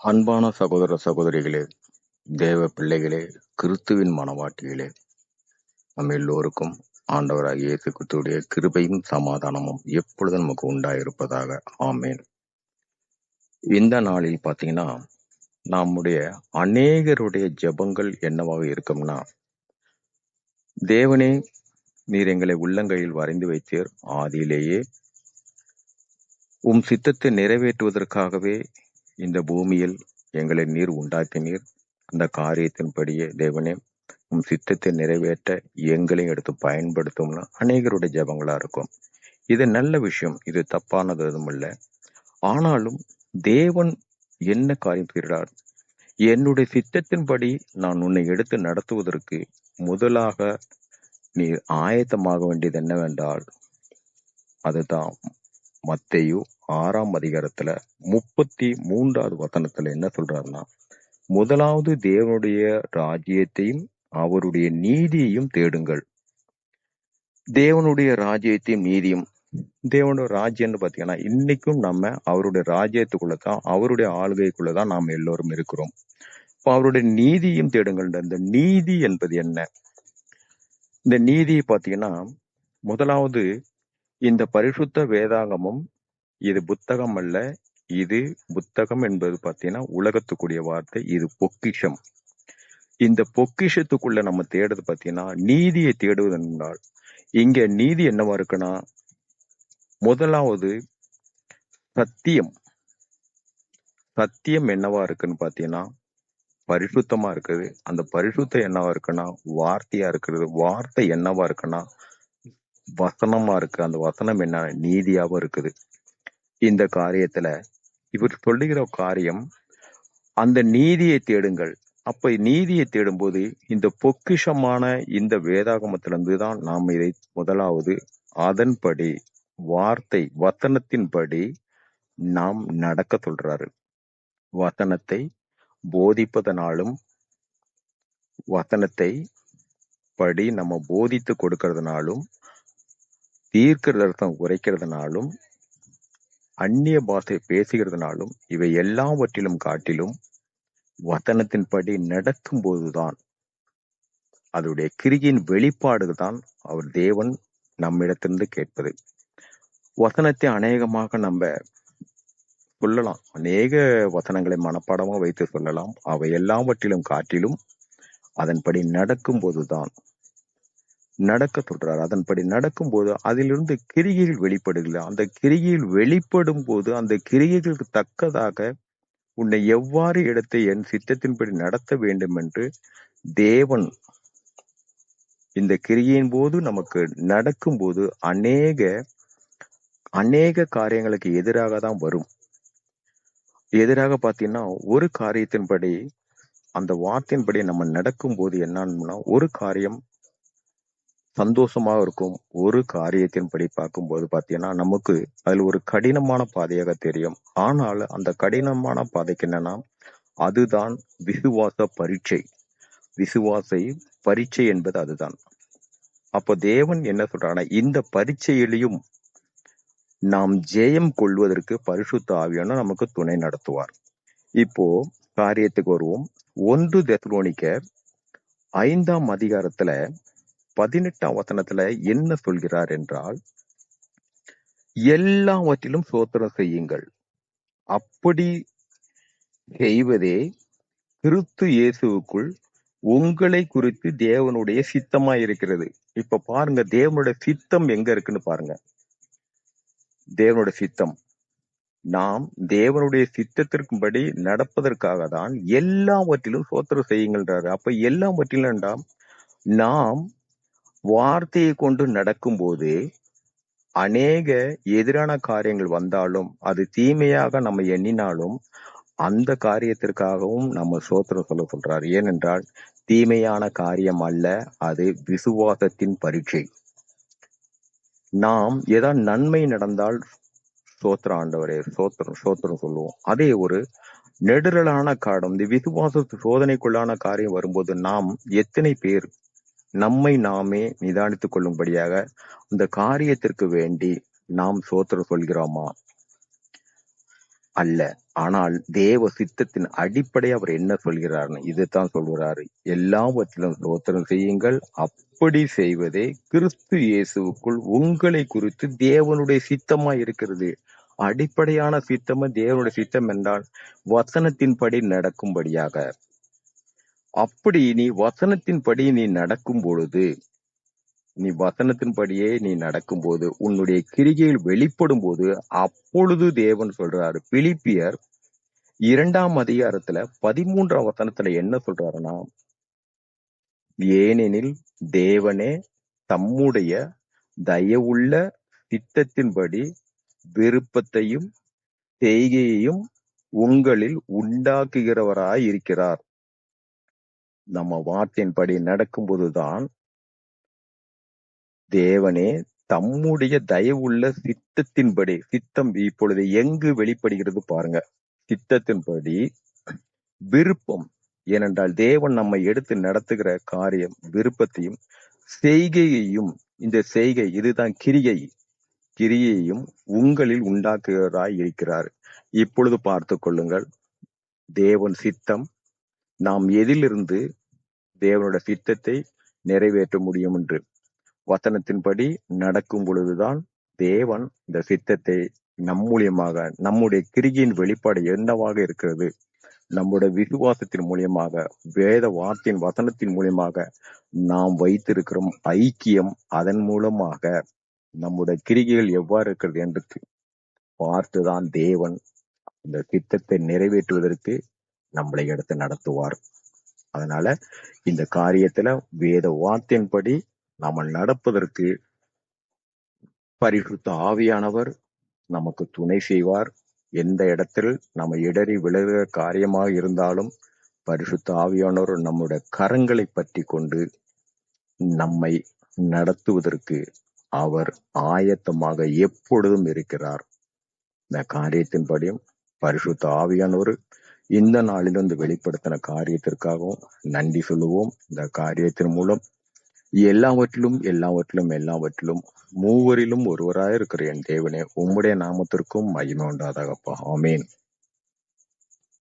அன்பான சகோதர சகோதரிகளே தேவ பிள்ளைகளே கிறிஸ்துவின் மனவாட்டிகளே நம்ம எல்லோருக்கும் ஆண்டவராக இயேசு கிருபையும் சமாதானமும் எப்பொழுது நமக்கு உண்டாயிருப்பதாக. ஆமேன். இந்த நாளில் பாத்தீங்கன்னா நம்முடைய அநேகருடைய ஜெபங்கள் என்னவாக இருக்கும்னா தேவனே நீர் எங்களை உள்ளங்கையில் வரைந்து வைத்தீர். ஆதியிலேயே உம் சித்தத்தை நிறைவேற்றுவதற்காகவே இந்த பூமியில் எங்களை நீர் உண்டாக்கினீர் அந்த காரியத்தின்படியே தேவனே உம் சித்தத்தை நிறைவேற்ற எங்களையும் எடுத்து பயன்படுத்தும்னா அநேகருடைய ஜபங்களா இருக்கும். இது நல்ல விஷயம் இது தப்பானது எதுவும் இல்லை. ஆனாலும் தேவன் என்ன காரியம் செய்கிறார்? என்னுடைய சித்தத்தின்படி நான் உன்னை எடுத்து நடத்துவதற்கு முதலாக நீ ஆயத்தமாக வேண்டியது என்னவென்றால் அதுதான் மத்தேயு ஆறாம் அதிகாரத்துல முப்பத்தி மூன்றாவது வசனத்துல என்ன சொல்றாருன்னா முதலாவது தேவனுடைய ராஜ்யத்தையும் அவருடைய நீதியையும் தேடுங்கள். தேவனுடைய ராஜ்யத்தையும் நீதியும் தேவனுடைய ராஜ்யம்னு பாத்தீங்கன்னா இன்னைக்கும் நம்ம அவருடைய ராஜ்யத்துக்குள்ளதான் அவருடைய ஆளுகைக்குள்ளதான் நாம் எல்லோரும் இருக்கிறோம். இப்போ அவருடைய நீதியும் தேடுங்கள். இந்த நீதி என்பது என்ன? இந்த நீதியை பாத்தீங்கன்னா முதலாவது இந்த பரிசுத்த வேதாகமம் இது புத்தகம் அல்ல இது புத்தகம் என்பது பாத்தீங்கன்னா உலகத்துக்குரிய வார்த்தை. இது பொக்கிஷம். இந்த பொக்கிஷத்துக்குள்ள நம்ம தேடுறது பாத்தீங்கன்னா நீதியை தேடுவது என்றால் இங்க நீதி என்னவா இருக்குன்னா முதலாவது சத்தியம். சத்தியம் என்னவா இருக்குன்னு பாத்தீங்கன்னா பரிசுத்தமா இருக்குது. அந்த பரிசுத்தம் என்னவா இருக்குன்னா வார்த்தையா இருக்கிறது வார்த்தை என்னவா இருக்குன்னா வசனமா இருக்கு அந்த வசனம் என்ன நீதியாவும் இருக்குது. இந்த காரியத்துல இவர் சொல்லுகிற காரியம் அந்த நீதியை தேடுங்கள். அப்ப நீதியை தேடும்போது இந்த பொக்கிஷமான இந்த வேதாகமத்திலிருந்து தான் நாம் இதை முதலாவது அதன்படி வார்த்தை வத்தனத்தின்படி நாம் நடக்க சொல்றாரு. வசனத்தை போதிப்பதனாலும் வசனத்தை படி நம்ம போதித்து கொடுக்கறதுனாலும் தீர்க்கிறதர்த்தம் உரைக்கிறதுனாலும் அந்நிய பாஷை பேசுகிறதுனாலும் இவை எல்லாவற்றிலும் காட்டிலும் வசனத்தின்படி நடக்கும் போதுதான் அதனுடைய கிரியின் வெளிப்பாடு தான் அவர் தேவன் நம்மிடத்திலிருந்து கேட்பது. வசனத்தை அநேகமாக நம்ம சொல்லலாம். அநேக வசனங்களை மனப்பாடமா வைத்து சொல்லலாம். அவை எல்லாவற்றிலும் காட்டிலும் அதன்படி நடக்கும் போதுதான் நடக்க சொல்றார். அதன்படி நடக்கும்போது அதிலிருந்து கிரிகைகள் வெளிப்படுகிறது. அந்த கிரிகையில் வெளிப்படும் போது அந்த கிரிகைகளுக்கு தக்கதாக உன்னை எவ்வாறு எடுத்து என் சித்தத்தின்படி நடத்த வேண்டும் என்று தேவன் இந்த கிரியின் போது நமக்கு நடக்கும்போது அநேக அநேக காரியங்களுக்கு எதிராக தான் வரும். எதிராக பாத்தீங்கன்னா ஒரு காரியத்தின்படி அந்த வார்த்தையின்படி நம்ம நடக்கும் போது என்னன்னா ஒரு காரியம் சந்தோஷமாக இருக்கும் ஒரு காரியத்தின்படி பார்க்கும்போது பாத்தீங்கன்னா நமக்கு அதுல ஒரு கடினமான பாதையாக தெரியும். ஆனால் அந்த கடினமான பாதைக்கு என்னன்னா அதுதான் விசுவாச பரீட்சை. விசுவாசை பரீட்சை என்பது அதுதான். அப்ப தேவன் என்ன சொல்றாங்கன்னா இந்த பரீட்சையிலையும் நாம் ஜெயம் கொள்வதற்கு பரிசுத்த ஆவியான நமக்கு துணை நடத்துவார். இப்போ காரியத்துக்கு வருவோம். ஒன்று தெசலோனிக்க ஐந்தாம் அதிகாரத்துல பதினெட்டாம் வசனத்துல என்ன சொல்கிறார் என்றால் எல்லாவற்றிலும் சோத்திரம் செய்யுங்கள். அப்படி செய்வதே கிறிஸ்து இயேசுவுக்குள் உங்களை குறித்து தேவனுடைய சித்தமா இருக்கிறது. இப்ப பாருங்க தேவனுடைய சித்தம் எங்க இருக்குன்னு பாருங்க. தேவனுடைய சித்தம். நாம் தேவனுடைய சித்தத்திற்கும்படி நடப்பதற்காக தான் எல்லாவற்றிலும் சோத்திரம் செய்யுங்கள்ன்றாரு. அப்ப எல்லாவற்றிலும் நாம் வார்த்தையை கொண்டு நடக்கும்போது அநேக எதிரான காரியங்கள் வந்தாலும் அது தீமையாக நம்ம எண்ணினாலும் அந்த காரியத்திற்காகவும் நம்ம சோத்திரம் சொல்ல சொல்றாரு. ஏனென்றால் தீமையான காரியம் அல்ல அது விசுவாசத்தின் பரீட்சை. நாம் ஏதாவது நன்மை நடந்தால் சோத்திர ஆண்டவரே சோத்திரம் சோத்திரம் சொல்லுவோம். அதே ஒரு நெடுரலான காடம் இந்த விசுவாச சோதனைக்குள்ளான காரியம் வரும்போது நாம் எத்தனை பேர் நம்மை நாமே நிதானித்துக் கொள்ளும்படியாக அந்த காரியத்திற்கு வேண்டி நாம் சோத்திரம் சொல்கிறோமா? அல்ல. ஆனால் தேவ சித்தத்தின் அடிப்படை அவர் என்ன சொல்கிறார்னு இதுதான் சொல்கிறாரு. எல்லாவற்றிலும் சோத்திரம் செய்யுங்கள். அப்படி செய்வதே கிறிஸ்து இயேசுவுக்குள் உங்களை குறித்து தேவனுடைய சித்தமா இருக்கிறது. அடிப்படையான சித்தமும் தேவனுடைய சித்தம் என்றால் வசனத்தின்படி நடக்கும்படியாக. அப்படி நீ வசனத்தின்படி நீ நடக்கும் பொழுது நீ வசனத்தின்படியே நீ நடக்கும்போது உன்னுடைய கிரிகையில் வெளிப்படும் போது அப்பொழுது தேவன் சொல்றாரு பிலிப்பியர் இரண்டாம் அதிகாரத்துல பதிமூன்றாம் வசனத்துல என்ன சொல்றாருன்னா ஏனெனில் தேவனே தம்முடைய தயவுள்ள திட்டத்தின்படி விருப்பத்தையும் செய்கையையும் உங்களில் உண்டாக்குகிறவராய் இருக்கிறார் நம்ம வார்த்தையின்படி நடக்கும்போதுதான் தேவனே தம்முடைய தயவுள்ள சித்தத்தின்படி சித்தம் இப்பொழுது எங்கு வெளிப்படுகிறது பாருங்க. சித்தத்தின்படி விருப்பம். ஏனென்றால் தேவன் நம்மை எடுத்து நடத்துகிற காரியம் விருப்பத்தையும் செய்கையையும் இந்த செய்கை இதுதான் கிரியை. கிரியையும் உங்களில் உண்டாக்குகிறாய் இருக்கிறார். இப்பொழுது பார்த்து கொள்ளுங்கள். தேவன் சித்தம். நாம் எதிலிருந்து தேவனுடைய சித்தத்தை நிறைவேற்ற முடியும் என்று. வசனத்தின்படி நடக்கும் பொழுதுதான் தேவன் இந்த சித்தத்தை நம் மூலியமாக நம்முடைய கிரியின் வெளிப்பாடு என்னவாக இருக்கிறது? நம்முடைய விசுவாசத்தின் மூலியமாக வேத வார்த்தையின் வசனத்தின் மூலியமாக நாம் வைத்திருக்கிறோம் ஐக்கியம். அதன் மூலமாக நம்முடைய கிரிகைகள் எவ்வாறு இருக்கிறது என்று பார்த்துதான் தேவன் இந்த சித்தத்தை நிறைவேற்றுவதற்கு நம்மளை எடுத்து நடத்துவார். அதனால இந்த காரியத்துல வேத வார்த்தையின்படி நாம நடப்பதற்கு பரிசுத்த ஆவியானவர் நமக்கு துணை செய்வார். எந்த இடத்தில் நம்ம இடறி விழுகிற காரியமாக இருந்தாலும் பரிசுத்த ஆவியானவர் நம்முடைய கரங்களை பற்றி கொண்டு நம்மை நடத்துவதற்கு அவர் ஆயத்தமாக எப்பொழுதும் இருக்கிறார். இந்த காரியத்தின்படியும் பரிசுத்த ஆவியானவர் இந்த நாளிலிருந்து வெளிப்படுத்தின காரியத்திற்காகவும் நன்றி சொல்லுவோம். இந்த காரியத்தின் மூலம் எல்லாவற்றிலும் எல்லாவற்றிலும் எல்லாவற்றிலும் மூவரிலும் ஒருவராய் இருக்கிற என் தேவனே உம்முடைய நாமத்திற்கும் மகிமை உண்டாதாகப்பா ஆமேன்.